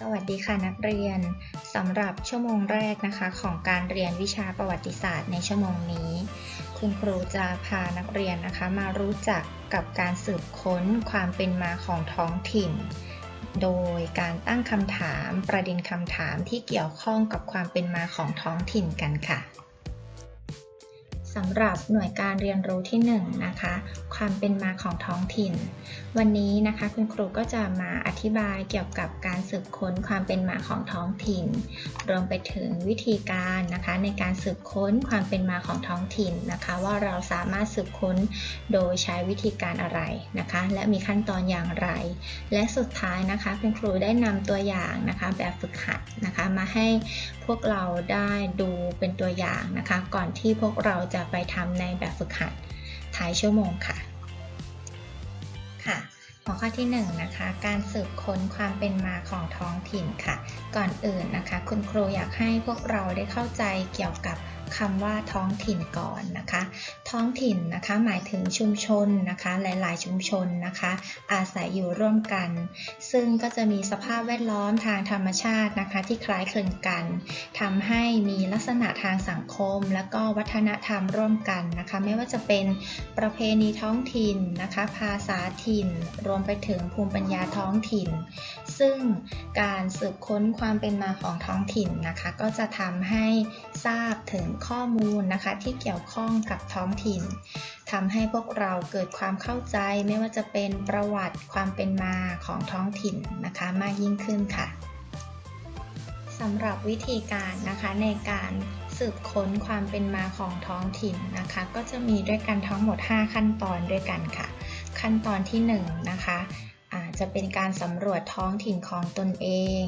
สวัสดีค่ะนักเรียนสำหรับชั่วโมงแรกนะคะของการเรียนวิชาประวัติศาสตร์ในชั่วโมงนี้ คุณครูจะพานักเรียนนะคะมารู้จักกับการสืบค้นความเป็นมาของท้องถิ่น โดยการตั้งคำถามประเด็นคำถามที่เกี่ยวข้องกับความเป็นมาของท้องถิ่นกันค่ะ สำหรับหน่วยการเรียนรู้ที่1นงนะคะ ความเป็นมาของท้องถิ่น วันนี้นะคะคุณครูก็จะมาอธิบายเกี่ยวกับการสืบค้นความเป็นมาของท้องถิ่น รวมไปถึงวิธีการนะคะ ในการสืบค้นความเป็นมาของท้องถิ่นนะคะ ว่าเราสามารถสืบค้นโดยใช้วิธีการอะไรนะคะ และมีขั้นตอนอย่างไร และสุดท้ายนะคะคุณครูได้นำตัวอย่างนะคะแบบฝึกหัดนะคะมาให้พวกเราได้ดูเป็นตัวอย่างนะคะ ก่อนที่พวกเราจะไปทำในแบบฝึกหัดท้ายชั่วโมงค่ะ ค่ะหัวข้อที่1นนะคะ การสืบค้นความเป็นมาของท้องถิ่นค่ะ ก่อนอื่นนะคะ คุณครูอยากให้พวกเราได้เข้าใจเกี่ยวกับ คำว่าท้องถิ่นก่อนนะคะ ท้องถิ่นนะคะหมายถึงชุมชนนะคะ หลายๆ ชุมชนนะคะ อาศัยอยู่ร่วมกัน ซึ่งก็จะมีสภาพแวดล้อมทางธรรมชาตินะคะ ที่คล้ายคลึงกันทำให้มีลักษณะทางสังคม และก็วัฒนธรรมร่วมกันนะคะ ไม่ว่าจะเป็นประเพณีท้องถิ่นนะคะ ภาษาถิ่น รวมไปถึงภูมิปัญญาท้องถิ่น ซึ่งการสืบค้นความเป็นมาของท้องถิ่นนะคะ ก็จะทำให้ทราบถึงข้อมูลนะคะที่เกี่ยวข้องกับท้องถิ่นทำให้พวกเราเกิดความเข้าใจไม่ว่าจะเป็นประวัติความเป็นมาของท้องถิ่นนะคะมากยิ่งขึ้นค่ะสำหรับวิธีการนะคะในการสืบค้นความเป็นมาของท้องถิ่นนะคะ ก็จะมีด้วยกันทั้งหมด 5 ขั้นตอนด้วยกันค่ะ ขั้นตอนที่1นะคะ จะเป็นการสำรวจท้องถิ่นของตนเอง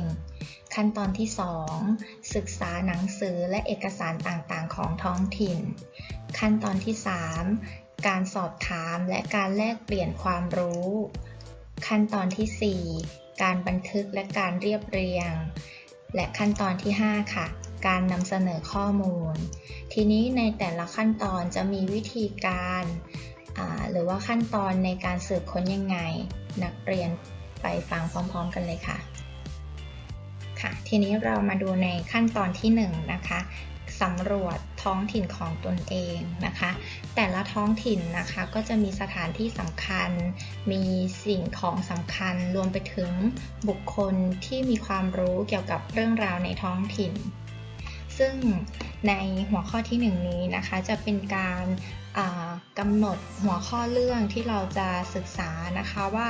ขั้นตอนที่ 2 ศึกษาหนังสือและเอกสารต่างๆ ของท้องถิ่น ขั้นตอนที่ 3 การสอบถามและการแลกเปลี่ยนความรู้ ขั้นตอนที่ 4 การบันทึกและการเรียบเรียง และขั้นตอนที่ 5 ค่ะ การนำเสนอข้อมูล ทีนี้ในแต่ละขั้นตอนจะมีวิธีการหรือว่าขั้นตอนในการสืบค้นยังไง นักเรียนไปฟังพร้อม ๆ กันเลยค่ะ ค่ะ ทีนี้เรามาดูในขั้นตอนที่1นนะคะสำรวจท้องถิ่นของตนเองนะคะ แต่ละท้องถิ่นนะคะก็จะมีสถานที่สำคัญ มีสิ่งของสำคัญ รวมไปถึงบุคคลที่มีความรู้เกี่ยวกับเรื่องราวในท้องถิ่น ซึ่งในหัวข้อที่ 1 นี้นะคะ จะเป็นการ กำหนดหัวข้อเรื่องที่เราจะศึกษานะคะว่า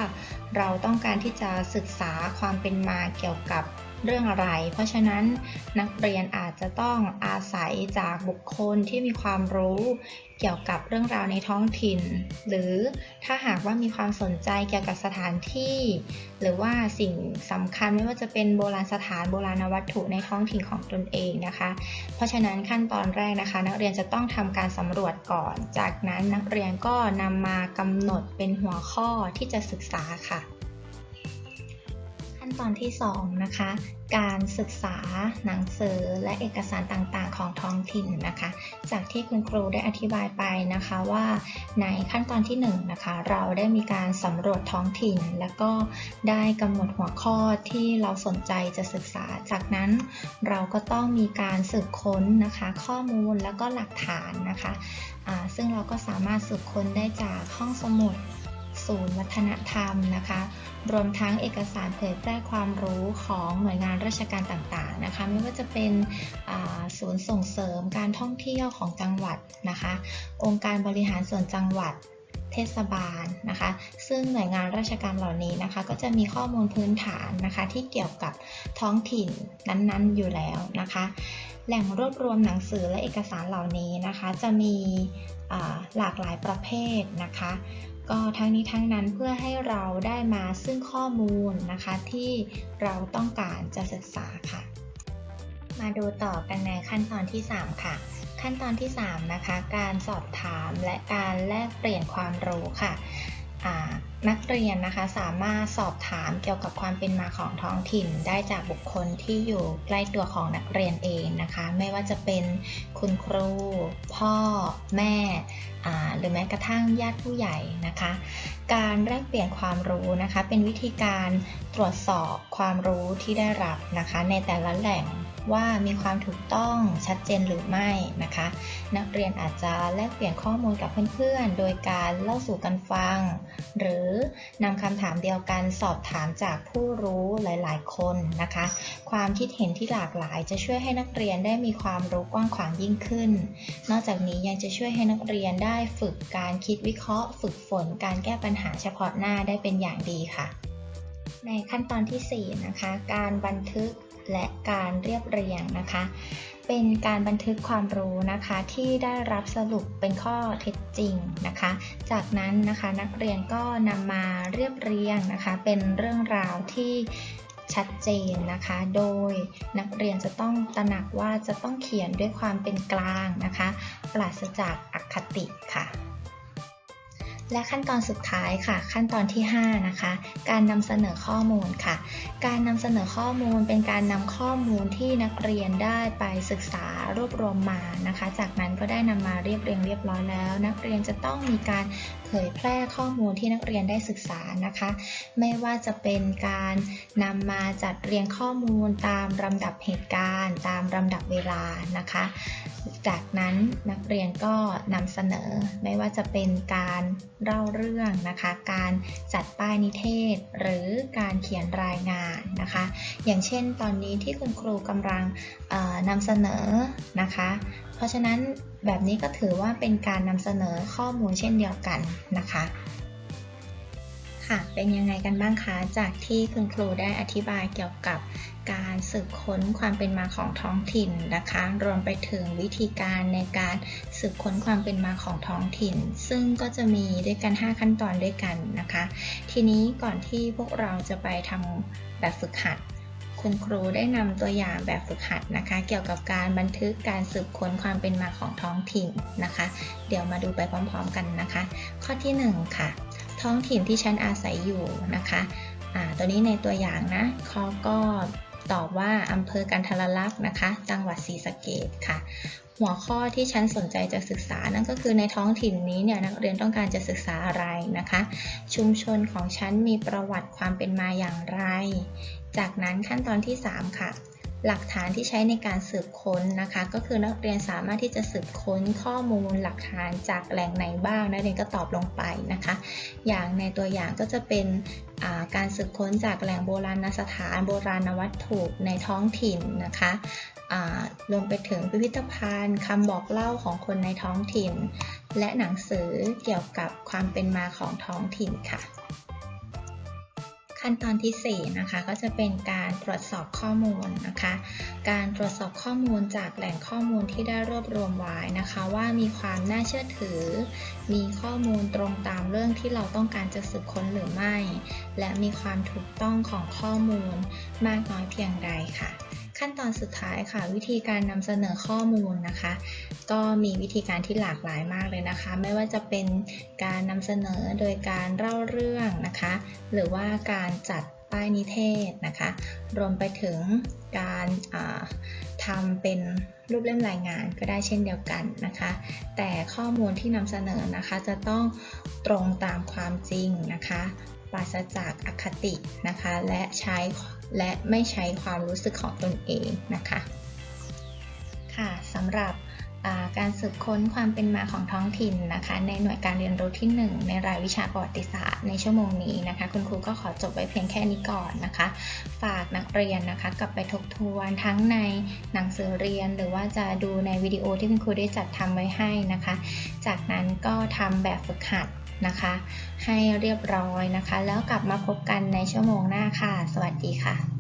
เราต้องการที่จะศึกษาความเป็นมาเกี่ยวกับ เรื่องอะไร เพราะฉะนั้นนักเรียนอาจจะต้องอาศัยจากบุคคลที่มีความรู้เกี่ยวกับเรื่องราวในท้องถิ่น หรือถ้าหากว่ามีความสนใจเกี่ยวกับสถานที่ หรือว่าสิ่งสำคัญไม่ว่าจะเป็นโบราณสถานโบราณวัตถุในท้องถิ่นของตนเองนะคะ เพราะฉะนั้นขั้นตอนแรกนะคะ นักเรียนจะต้องทำการสำรวจก่อน จากนั้นนักเรียนก็นำมากำหนดเป็นหัวข้อที่จะศึกษาค่ะ นตอนที่ 2 นะคะ การศึกษาหนังสือและเอกสารต่างๆ ของท้องถิ่นนะคะ จากที่คุณครูได้อธิบายไปนะคะว่าในขั้นตอนที่1นนะคะเราได้มีการสำรวจท้องถิ่น แล้วก็ได้กำหนดหัวข้อที่เราสนใจจะศึกษา จากนั้นเราก็ต้องมีการสืบค้นนะคะ ข้อมูลแล้วก็หลักฐานนะคะะซึ่งเราก็สามารถสืบค้นได้จากห้องสมุด ศูนย์วัฒนธรรมนะคะ รวมทั้งเอกสารเผยแพร่ความรู้ของหน่วยงานราชการต่างๆนะคะ ไม่ว่าจะเป็นศูนย์ส่งเสริมการท่องเที่ยวของจังหวัดนะคะ องค์การบริหารส่วนจังหวัดเทศบาลนะคะ ซึ่งหน่วยงานราชการเหล่านี้นะคะ ก็จะมีข้อมูลพื้นฐานนะคะ ที่เกี่ยวกับท้องถิ่นนั้นๆอยู่แล้วนะคะ แหล่งรวบรวมหนังสือและเอกสารเหล่านี้นะคะ จะมีหลากหลายประเภทนะคะ ก็ทั้งนี้ทั้งนั้นเพื่อให้เราได้มาซึ่งข้อมูลนะคะที่เราต้องการจะศึกษาค่ะ มาดูต่อกันในขั้นตอนที่ 3 ค่ะ ขั้นตอนที่ 3 นะคะ การสอบถามและการแลกเปลี่ยนความรู้ค่ะ นักเรียนนะคะสามารถสอบถามเกี่ยวกับความเป็นมาของท้องถิ่น ได้จากบุคคลที่อยู่ใกล้ตัวของนักเรียนเองนะคะ ไม่ว่าจะเป็นคุณครู พ่อ แม่หรือแม้กระทั่งญาติผู้ใหญ่นะคะ การแลกเปลี่ยนความรู้นะคะ เป็นวิธีการตรวจสอบความรู้ที่ได้รับนะคะ ในแต่ละแหล่ง ว่ามีความถูกต้องชัดเจนหรือไม่นะคะ นักเรียนอาจจะแลกเปลี่ยนข้อมูลกับเพื่อนๆ โดยการเล่าสู่กันฟัง หรือนำคำถามเดียวกันสอบถามจากผู้รู้หลายๆ คนนะคะ ความคิดเห็นที่หลากหลายจะช่วยให้นักเรียนได้มีความรู้กว้างขวางยิ่งขึ้น นอกจากนี้ยังจะช่วยให้นักเรียนได้ฝึกการคิดวิเคราะห์ ฝึกฝนการแก้ปัญหาเฉพาะหน้าได้เป็นอย่างดีค่ะ ในขั้นตอนที่ 4 นะคะ การบันทึก และการเรียบเรียงนะคะ เป็นการบันทึกความรู้นะคะที่ได้รับสรุปเป็นข้อเท็จจริงนะคะ จากนั้นนะคะนักเรียนก็นำมาเรียบเรียงนะคะ เป็นเรื่องราวที่ชัดเจนนะคะ โดยนักเรียนจะต้องตระหนักว่าจะต้องเขียนด้วยความเป็นกลางนะคะ ปราศจากอคติค่ะ และขั้นตอนสุดท้ายค่ะ ขั้นตอนที่ 5 นะคะ การนำเสนอข้อมูลค่ะ การนำเสนอข้อมูลเป็นการนำข้อมูลที่นักเรียนได้ไปศึกษารวบรวมมานะคะ จากนั้นก็ได้นำมาเรียบเรียงเรียบร้อยแล้ว นักเรียนจะต้องมีการเผยแพร่ข้อมูลที่นักเรียนได้ศึกษานะคะ ไม่ว่าจะเป็นการนำมาจัดเรียงข้อมูลตามลำดับเหตุการณ์ ตามลำดับเวลานะคะ จากนั้นนักเรียนก็นำเสนอไม่ว่าจะเป็นการเล่าเรื่องนะคะ การจัดป้ายนิเทศ หรือการเขียนรายงานนะคะ อย่างเช่นตอนนี้ที่คุณครูกำลังนำเสนอนะคะ เพราะฉะนั้นแบบนี้ก็ถือว่าเป็นการนำเสนอข้อมูลเช่นเดียวกันนะคะค่ะ เป็นยังไงกันบ้างคะ จากที่คุณครูได้อธิบายเกี่ยวกับ การสืบค้นความเป็นมาของท้องถิ่นนะคะ รวมไปถึงวิธีการในการสืบค้นความเป็นมาของท้องถิ่น ซึ่งก็จะมีด้วยกัน 5 ขั้นตอนด้วยกันนะคะ ทีนี้ก่อนที่พวกเราจะไปทำแบบฝึกหัดคุณครูได้นำตัวอย่างแบบฝึกหัดนะคะ เกี่ยวกับการบันทึกการสืบค้นความเป็นมาของท้องถิ่นนะคะ เดี๋ยวมาดูไปพร้อมๆกันนะคะ ข้อที่ 1 ค่ะ ท้องถิ่นที่ฉันอาศัยอยู่นะคะ อ่าตัวนี้ในตัวอย่างนะเขาก็ ตอบว่าอำเภอกันทรลักษณ์นะคะ จังหวัดศรีสะเกษค่ะ หัวข้อที่ฉันสนใจจะศึกษานั่นก็คือในท้องถิ่นนี้เนี่ยนักเรียนต้องการจะศึกษาอะไรนะคะ ชุมชนของฉันมีประวัติความเป็นมาอย่างไร จากนั้นขั้นตอนที่ 3 ค่ะ หลักฐานที่ใช้ในการสืบค้นนะคะ ก็คือนักเรียนสามารถที่จะสืบค้นข้อมูลหลักฐานจากแหล่งไหนบ้างนักเรียนก็ตอบลงไปนะคะ อย่างในตัวอย่างก็จะเป็นาการสืบค้นจากแหล่งโบราณสถานโบราณวัตถุในท้องถิ่นนะคะรวมไปถึงพิพิธภัณฑ์คำบอกเล่าของคนในท้องถิ่น และหนังสือเกี่ยวกับความเป็นมาของท้องถิ่นค่ะ ขั้นตอนที่ 4 นะคะ ก็จะเป็นการตรวจสอบข้อมูลนะคะ การตรวจสอบข้อมูลจากแหล่งข้อมูลที่ได้รวบรวมไว้นะคะ ว่ามีความน่าเชื่อถือ มีข้อมูลตรงตามเรื่องที่เราต้องการจะสืบค้นหรือไม่ และมีความถูกต้องของข้อมูลมากน้อยเพียงใดค่ะ ขั้นตอนสุดท้ายค่ะ วิธีการนำเสนอข้อมูลนะคะ ก็มีวิธีการที่หลากหลายมากเลยนะคะ ไม่ว่าจะเป็นการนำเสนอโดยการเล่าเรื่องนะคะ หรือว่าการจัดป้ายนิเทศนะคะ รวมไปถึงการทำเป็นรูปเล่มรายงานก็ได้เช่นเดียวกันนะคะ แต่ข้อมูลที่นำเสนอนะคะจะต้องตรงตามความจริงนะคะ ปราศจากอคตินะคะ และใช้ และไม่ใช้ความรู้สึกของตนเองนะคะ ค่ะสำหรับอ่าการสืบค้นความเป็นมาของท้องถิ่นนะคะ ในหน่วยการเรียนรู้ที่ 1 ในรายวิชาประวัติศาสตร์ในชั่วโมงนี้นะคะ คุณครูก็ขอจบไว้เพียงแค่นี้ก่อนนะคะ ฝากนักเรียนนะคะกลับไปทบทวนทั้งในหนังสือเรียน หรือว่าจะดูในวิดีโอที่คุณครูได้จัดทำไว้ให้นะคะ จากนั้นก็ทำแบบฝึกหัด นะคะ ให้เรียบร้อยนะคะ แล้วกลับมาพบกันในชั่วโมงหน้าค่ะ สวัสดีค่ะ